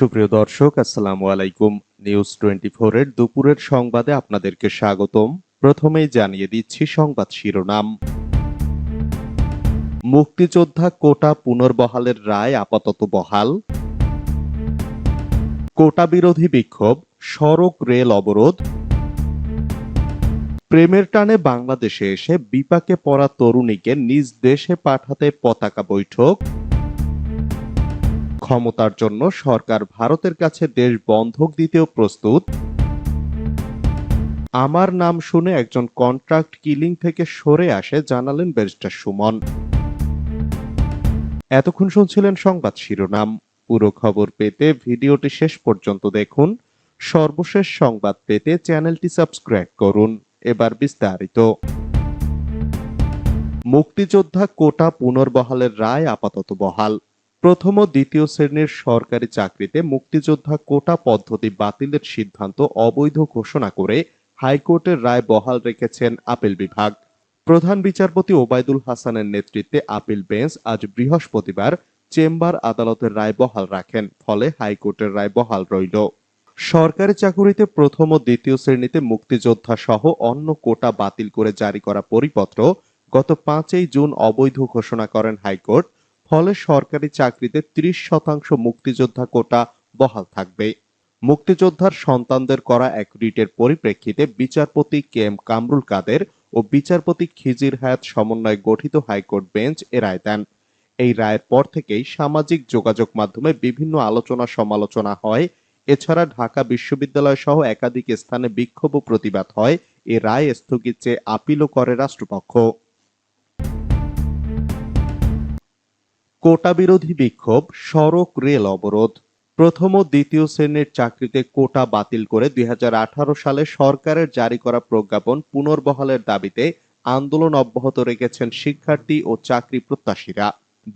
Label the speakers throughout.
Speaker 1: সুপ্রিয় দর্শক, আসসালামু আলাইকুম। নিউজ টোয়েন্টি এর দুপুরের সংবাদে আপনাদেরকে স্বাগতম। প্রথমেই জানিয়ে দিচ্ছি সংবাদ শিরোনাম। মুক্তিযোদ্ধা কোটা পুনর্বহালের রায় আপাতত বহাল। কোটা বিরোধী বিক্ষোভ, সড়ক রেল অবরোধ। প্রেমের টানে বাংলাদেশে এসে বিপাকে পড়া তরুণীকে নিজ দেশে পাঠাতে পতাকা বৈঠক। ক্ষমতার জন্য সরকার ভারতের কাছে দেশ বন্ধক দিতেও প্রস্তুত। আমার নাম শুনে একজন কন্ট্রাক্ট কিলিং থেকে সরে আসে, জানালেন ব্যারিস্টার সুমন। এতক্ষণ শুনছিলেন সংবাদ শিরোনাম। পুরো খবর পেতে ভিডিওটি শেষ পর্যন্ত দেখুন। সর্বশেষ সংবাদ পেতে চ্যানেলটি সাবস্ক্রাইব করুন। এবার বিস্তারিত। মুক্তিযোদ্ধা কোটা পুনর্বহালের রায় আপাতত বহাল। প্রথম ও দ্বিতীয় শ্রেণির সরকারি চাকরিতে মুক্তিযোদ্ধা কোটা পদ্ধতি বাতিলের সিদ্ধান্ত অবৈধ ঘোষণা করে হাইকোর্টের রায় বহাল রেখেছেন আপিল বিভাগ। প্রধান বিচারপতি ওবায়দুল হাসানের নেতৃত্বে আপিল বেঞ্চ আজ বৃহস্পতিবার চেম্বার আদালতের রায় বহাল রাখেন, ফলে হাইকোর্টের রায় বহাল রইল। সরকারি চাকুরিতে প্রথম ও দ্বিতীয় শ্রেণীতে মুক্তিযোদ্ধা সহ অন্য কোটা বাতিল করে জারি করা পরিপত্র গত পাঁচই জুন অবৈধ ঘোষণা করেন হাইকোর্ট। ফলে সরকারি চাকরিতে ত্রিশ শতাংশ মুক্তিযোদ্ধা কোটা বহাল থাকবে। মুক্তিযোদ্ধার সন্তানদের করা এক রিটের পরিপ্রেক্ষিতে বিচারপতি কে এম কামরুল কাদের ও বিচারপতি খিজির হায়াত সমন্বয়ে গঠিত হাইকোর্ট বেঞ্চ এ রায় দেন। এই রায়ের পর থেকেই সামাজিক যোগাযোগ মাধ্যমে বিভিন্ন আলোচনা সমালোচনা হয়। এছাড়া ঢাকা বিশ্ববিদ্যালয় সহ একাধিক স্থানে বিক্ষোভ প্রতিবাদ হয়। এ রায় স্থগিত চেয়ে আপিলও করে রাষ্ট্রপক্ষ। কোটা বিরোধী বিক্ষোভ, সড়ক রেল অবরোধ, প্রথম ও দ্বিতীয় শ্রেণির চাকরিতে কোটা বাতিল করে দুই হাজার আঠারো সালে সরকারের জারি করা প্রজ্ঞাপন পুনর্বহালের দাবিতে আন্দোলন অব্যাহত রেখেছেন শিক্ষার্থী ও চাকরি প্রত্যাশীরা।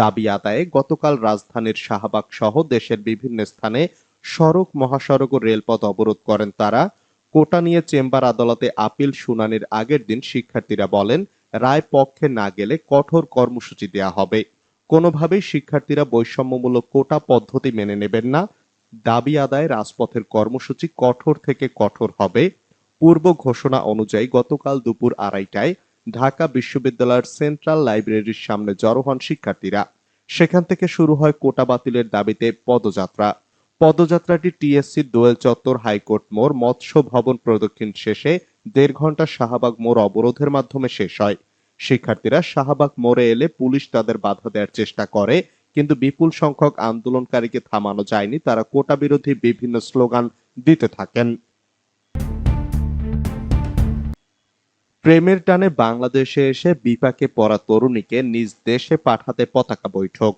Speaker 1: দাবি আদায়ে গতকাল রাজধানীর শাহবাগ সহ দেশের বিভিন্ন স্থানে সড়ক মহাসড়ক ও রেলপথ অবরোধ করেন তারা। কোটা নিয়ে চেম্বার আদালতে আপিল শুনানির আগের দিন শিক্ষার্থীরা বলেন, রায় পক্ষে না গেলে কঠোর কর্মসূচি দেয়া হবে। কোনোভাবেই শিক্ষার্থীরা বৈষম্যমূলক কোটা পদ্ধতি মেনে নেবেন না। দাবি আদায় রাজপথের কর্মসূচি কঠোর থেকে কঠোর হবে। পূর্ব ঘোষণা অনুযায়ী গতকাল দুপুর আড়াইটায় ঢাকা বিশ্ববিদ্যালয়ের সেন্ট্রাল লাইব্রেরির সামনে জড়ো হন শিক্ষার্থীরা। সেখান থেকে শুরু হয় কোটা বাতিলের দাবিতে পদযাত্রা। পদযাত্রাটি টিএসসি দোয়েল চত্বর হাইকোর্ট মোড় মৎস্য ভবন প্রদক্ষিণ শেষে দেড় ঘণ্টা শাহবাগ মোড় অবরোধের মাধ্যমে শেষ হয়। শিক্ষার্থীরা শাহবাগ মোড়ে এলে পুলিশ তাদের বাধা দেওয়ার চেষ্টা করে, কিন্তু বিপুল সংখ্যক আন্দোলনকারীকে থামানো যায়নি। তারা কোটা বিরোধী বিভিন্ন স্লোগান দিতে থাকেন। প্রেমের টানে বাংলাদেশে এসে বিপাকে পড়া তরুণীকে নিজ দেশে পাঠাতে পতাকা বৈঠক।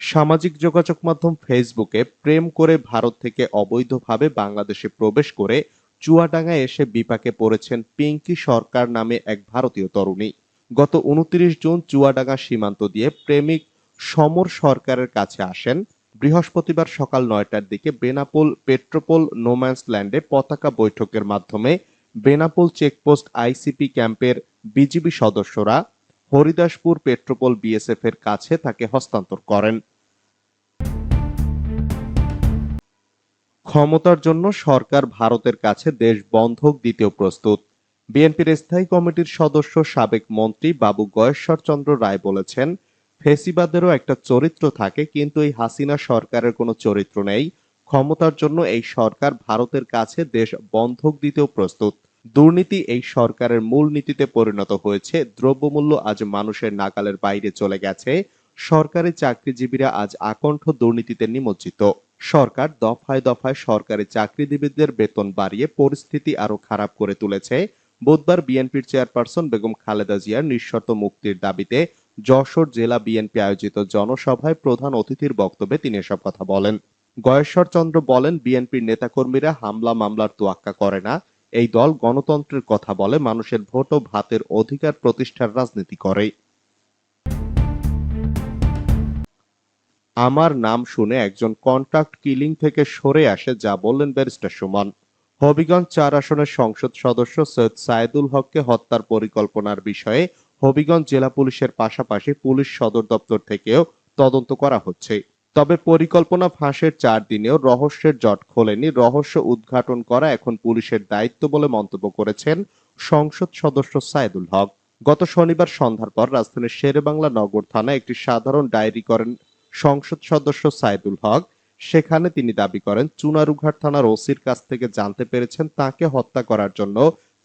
Speaker 1: সামাজিক যোগাযোগ মাধ্যম ফেসবুকে প্রেম করে ভারত থেকে অবৈধভাবে বাংলাদেশে প্রবেশ করে চুয়াডাঙ্গায় এসে বিপাকে পড়েছেন পিঙ্কি সরকার নামে এক ভারতীয় তরুণী। গত উনত্রিশ জুন চুয়াডাঙ্গা সীমান্ত দিয়ে প্রেমিক সমর সরকারের কাছে আসেন। বৃহস্পতিবার সকাল নয়টার দিকে বেনাপোল পেট্রোপোল নোম্যান্স ল্যান্ডে পতাকা বৈঠকের মাধ্যমে বেনাপোল চেকপোস্ট আইসিপি ক্যাম্পের বিজিবি সদস্যরা হরিদাসপুর পেট্রোপোল বিএসএফ এর কাছে তাকে হস্তান্তর করেন। ক্ষমতার জন্য সরকার ভারতের কাছে দেশ বন্ধক দিতেও প্রস্তুত। বিএনপির স্থায়ী কমিটির সদস্য সাবেক মন্ত্রী বাবু গয়েশ্বর চন্দ্র রায় বলেছেন, ফেসিবাদেরও একটা চরিত্র থাকে, কিন্তু এই হাসিনা সরকারের কোনো চরিত্র নেই। ক্ষমতার জন্য এই সরকার ভারতের কাছে দেশ বন্ধক দিতেও প্রস্তুত। দুর্নীতি এই সরকারের মূল নীতিতে পরিণত হয়েছে। দ্রব্যমূল্য আজ মানুষের নাগালের বাইরে চলে গেছে। সরকারি চাকরিজীবীরা আজ আকণ্ঠ দুর্নীতিতে নিমজ্জিত। সরকার দফায় দফায় সরকারি চাকরিজীবীদের বেতন বাড়িয়ে পরিস্থিতি আরও খারাপ করে তুলেছে। বুধবার বিএনপির চেয়ারপারসন বেগম খালেদা জিয়ার নিঃশর্ত মুক্তির দাবিতে যশোর জেলা বিএনপি আয়োজিত জনসভায় প্রধান অতিথির বক্তব্যে তিনি এসব কথা বলেন। গয়েশ্বর চন্দ্র বলেন, বিএনপির নেতাকর্মীরা হামলা মামলার তোয়াক্কা করে না। এই দল গণতন্ত্রের কথা বলে, মানুষের ভোট ও ভাতের অধিকার প্রতিষ্ঠার রাজনীতি করে। আমার নাম শুনে একজন কন্ট্রাক্ট কিলিং থেকে সরে আসে, যা বললেন ব্যারিস্টার সুমন। হবিগঞ্জ চার আসনের সংসদ সদস্য সৈয়দ সাইদুল হককে হত্যার পরিকল্পনার বিষয়ে হবিগঞ্জ জেলা পুলিশের পাশাপাশি পুলিশ সদর দপ্তর থেকেও তদন্ত করা হচ্ছে। তবে পরিকল্পনা ফাঁসের চার দিনেও রহস্যের জট খোলেনি। রহস্য উদ্ঘাটন করা এখন পুলিশের দায়িত্ব বলে মন্তব্য করেছেন সংসদ সদস্য সাইদুল হক। গত শনিবার সন্ধ্যার পর রাজধানীর শেরেবাংলা নগর থানায় একটি সাধারণ ডায়েরি করেন সংসদ সদস্য সাইদুল হক। সেখানে তিনি দাবি করেন, চুনারুঘাট থানার ওসির কাছ থেকে জানতে পেরেছেন, তাকে হত্যা করার জন্য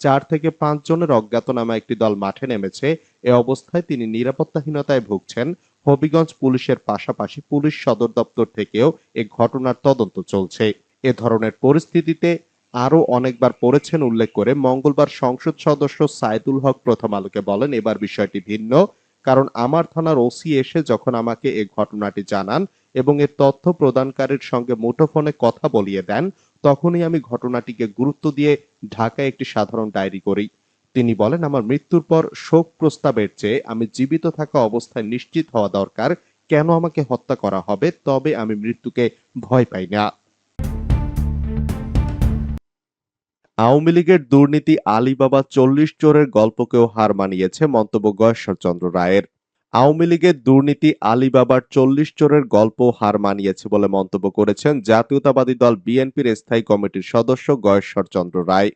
Speaker 1: চার থেকে পাঁচ জনের অজ্ঞাতনামা একটি দল মাঠে নেমেছে। এ অবস্থায় তিনি নিরাপত্তাহীনতায় ভুগছেন। হবিগঞ্জ পুলিশের পাশাপাশি পুলিশ সদর দপ্তর থেকেও এ ঘটনার তদন্ত চলছে। এ ধরনের পরিস্থিতিতে আরও অনেকবার পড়েছেন উল্লেখ করে মঙ্গলবার সংসদ সদস্য সাইদুল হক প্রথম আলোকে বলেন, এবার বিষয়টি ভিন্ন। কারণ আমার থানার ওসি এসে যখন আমাকে এ ঘটনাটি জানান এবং এর তথ্য প্রদানকারীর সঙ্গে মুঠোফোনে কথা বলিয়ে দেন, তখনই আমি ঘটনাটিকে গুরুত্ব দিয়ে ঢাকায় একটি সাধারণ ডায়েরি করি। তিনি বলেন, আমার মৃত্যুর পর শোক প্রস্তাবের চেয়ে আমি জীবিত থাকা অবস্থায় নিশ্চিত হওয়া দরকার। কেন আমাকে হত্যা করা হবে? তবে আমি মৃত্যুকে ভয় পাই না। আওয়ামী লীগের দুর্নীতি আলিবাবা চল্লিশ চোরের গল্পকেও হার মানিয়েছে মন্তব্য গয়েশ্বরচন্দ্র রায়ের। আওয়ামী লীগের দুর্নীতি আলিবাবার চল্লিশ চোরের গল্প হার মানিয়েছে বলে মন্তব্য করেছেন জাতীয়তাবাদী দল বিএনপির স্থায়ী কমিটির সদস্য গয়েশ্বরচন্দ্র রায়।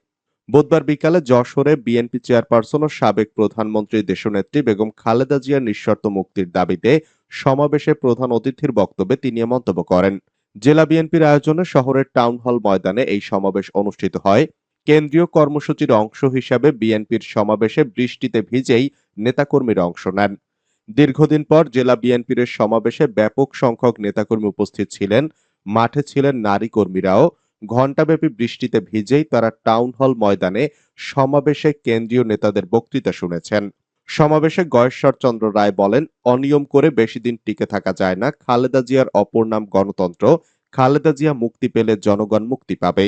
Speaker 1: বুধবার বিকালে যশোরে বিএনপি চেয়ারপারসন ও সাবেক প্রধানমন্ত্রী দেশনেত্রী বেগম খালেদা জিয়ার নিঃশর্ত মুক্তির দাবিতে সমাবেশে প্রধান অতিথির বক্তব্যে তিনি মন্তব্য করেন। জেলা বিএনপির আয়োজনে শহরের টাউন হল ময়দানে এই সমাবেশ অনুষ্ঠিত হয়। কেন্দ্রীয় কর্মসূচির অংশ হিসাবে বিএনপির সমাবেশে বৃষ্টিতে ভিজেই নেতাকর্মীরা অংশ নেন। দীর্ঘদিন পর জেলা বিএনপির সমাবেশে ব্যাপক সংখ্যক নেতাকর্মী উপস্থিত ছিলেন। মাঠে ছিলেন নারী কর্মীরাও। ঘণ্টাব্যাপী বৃষ্টিতে ভিজেই তারা টাউন হল ময়দানে সমাবেশে কেন্দ্রীয় নেতাদের বক্তৃতা শুনেছেন। সমাবেশে গয়েশ্বর চন্দ্র রায় বলেন, অনিয়ম করে বেশি দিন টিকে থাকা যায় না। খালেদা জিয়ার অপর নাম গণতন্ত্র। খালেদা জিয়া মুক্তি পেলে জনগণ মুক্তি পাবে।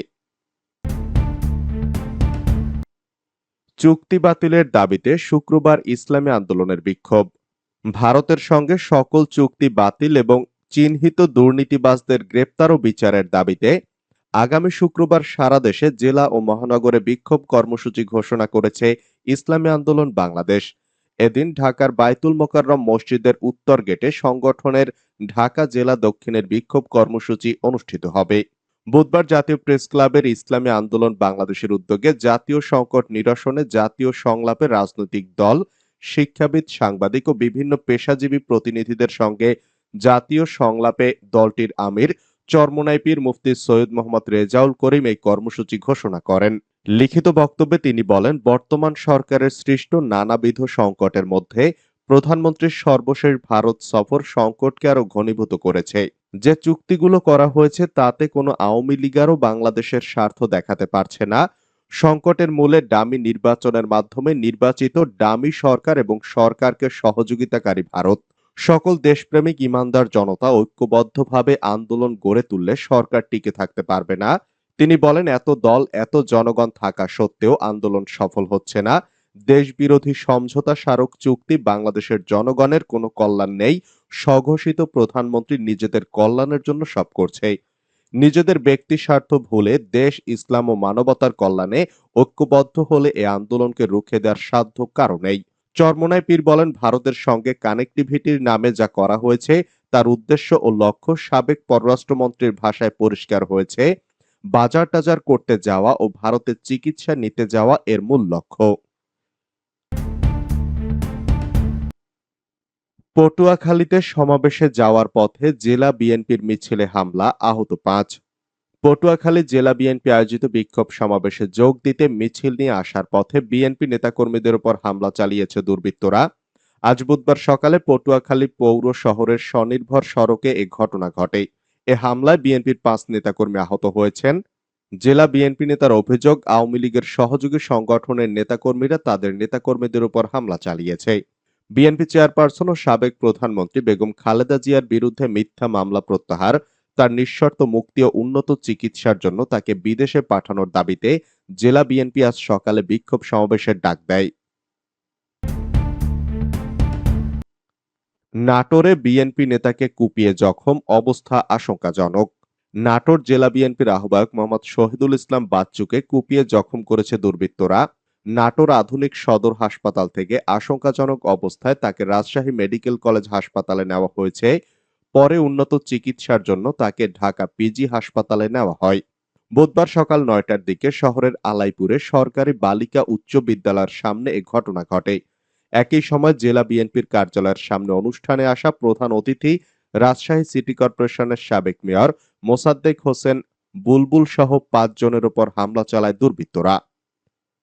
Speaker 1: চুক্তি বাতিলের দাবিতে শুক্রবার ইসলামী আন্দোলনের বিক্ষোভ। ভারতের সঙ্গে সকল চুক্তি বাতিল এবং চিহ্নিত দুর্নীতিবাজদের গ্রেপ্তার ও বিচারের দাবিতে আগামী শুক্রবার সারা দেশে জেলা ও মহানগরে বিক্ষোভ কর্মসূচি ঘোষণা করেছে ইসলামী আন্দোলন বাংলাদেশ। এদিন ঢাকার বাইতুল মোকাররম মসজিদের উত্তর গেটে সংগঠনের ঢাকা জেলা দক্ষিণের বিক্ষোভ কর্মসূচি অনুষ্ঠিত হবে। বুধবার জাতীয় প্রেস ক্লাবের ইসলামী আন্দোলন বাংলাদেশের উদ্যোগে জাতীয় সংকট নিরসনে জাতীয় সংলাপে রাজনৈতিক দল শিক্ষাবিদ, সাংবাদিক ও বিভিন্ন পেশাজীবী প্রতিনিধিদের সঙ্গে জাতীয় সংলাপে দলটির আমির, চরমোনাইপির মুফতি সৈয়দ মোহাম্মদ রেজাউল করিম এই কর্মসূচি ঘোষণা করেন। লিখিত বক্তব্যে তিনি বলেন, বর্তমান সরকারের সৃষ্ট নানাবিধ সংকটের মধ্যে প্রধানমন্ত্রীর সর্বশেষ ভারত সফর সংকটকে আরও ঘনীভূত করেছে। যে চুক্তিগুলো করা হয়েছে, তাতে কোনো আওয়ামী লীগারও বাংলাদেশের স্বার্থ দেখাতে পারছে না। সংকটের মূলে ডামি নির্বাচনের মাধ্যমে নির্বাচিত ডামি সরকার এবং সরকারকে সহযোগিতাকারী ভারত। সকল দেশপ্রেমিক ইমানদার জনতা ঐক্যবদ্ধভাবে আন্দোলন গড়ে তুললে সরকার টিকে থাকতে পারবে না। তিনি বলেন, এত দল, এত জনগণ থাকা সত্ত্বেও আন্দোলন সফল হচ্ছে না। দেশবিরোধী সমঝোতা স্মারক চুক্তি বাংলাদেশের জনগণের কোনো কল্যাণ নেই। স্বঘোষিত প্রধানমন্ত্রী নিজেদের কল্যাণের জন্য সব করছে। নিজেদের ব্যক্তি স্বার্থ ভুলে দেশ, ইসলাম ও মানবতার কল্যাণে ঐক্যবদ্ধ হলে এ আন্দোলনকে রুখে দেওয়ার সাধ্য কারণেই। নেই চরমোনাই পীর বলেন, ভারতের সঙ্গে কানেক্টিভিটির নামে যা করা হয়েছে, তার উদ্দেশ্য ও লক্ষ্য সাবেক পররাষ্ট্রমন্ত্রীর ভাষায় পরিষ্কার হয়েছে। বাজার টাজার করতে যাওয়া ও ভারতের চিকিৎসা নিতে যাওয়া এর মূল লক্ষ্য। পটুয়াখালীতে সমাবেশে যাওয়ার পথে জেলা বিএনপির মিছিলে হামলা, আহত পাঁচ। পটুয়াখালী জেলা বিএনপি আয়োজিত বিক্ষোভ সমাবেশে যোগ দিতে মিছিল নিয়ে আসার পথে বিএনপি নেতাকর্মীদের উপর হামলা চালিয়েছে দুর্বৃত্তরা। আজ বুধবার সকালে পটুয়াখালী পৌর শহরের স্বনির্ভর সড়কে এ ঘটনা ঘটে। এ হামলায় বিএনপির পাঁচ নেতাকর্মী আহত হয়েছেন। জেলা বিএনপি নেতার অভিযোগ, আওয়ামী লীগের সহযোগী সংগঠনের নেতাকর্মীরা তাদের নেতাকর্মীদের উপর হামলা চালিয়েছে। বিএনপি চেয়ারপারসন ও সাবেক প্রধানমন্ত্রী বেগম খালেদা জিয়ার বিরুদ্ধে মিথ্যা মামলা প্রত্যাহার, তার নিঃশর্ত মুক্তি ও উন্নত চিকিৎসার জন্য তাকে বিদেশে পাঠানোর দাবিতে জেলা বিএনপি আজ সকালে বিক্ষোভ সমাবেশের ডাক দেয়। নাটোরে বিএনপি নেতাকে কুপিয়ে জখম, অবস্থা আশঙ্কাজনক। নাটোর জেলা বিএনপির আহ্বায়ক মোহাম্মদ শহীদুল ইসলাম বাচ্চুকে কুপিয়ে জখম করেছে দুর্বৃত্তরা। নাটোর আধুনিক সদর হাসপাতাল থেকে আশঙ্কাজনক অবস্থায় তাকে রাজশাহী মেডিকেল কলেজ হাসপাতালে নেওয়া হয়েছে। পরে উন্নত চিকিৎসার জন্য তাকে ঢাকা পিজি হাসপাতালে নেওয়া হয়। বুধবার সকাল নয়টার দিকে শহরের আলাইপুরে সরকারি বালিকা উচ্চ বিদ্যালয়ের সামনে এ ঘটনা ঘটে। একই সময় জেলা বিএনপির কার্যালয়ের সামনে অনুষ্ঠানে আসা প্রধান অতিথি রাজশাহী সিটি কর্পোরেশনের সাবেক মেয়র মোসাদ্দেক হোসেন বুলবুল সহ পাঁচ জনের উপর হামলা চালায় দুর্বৃত্তরা।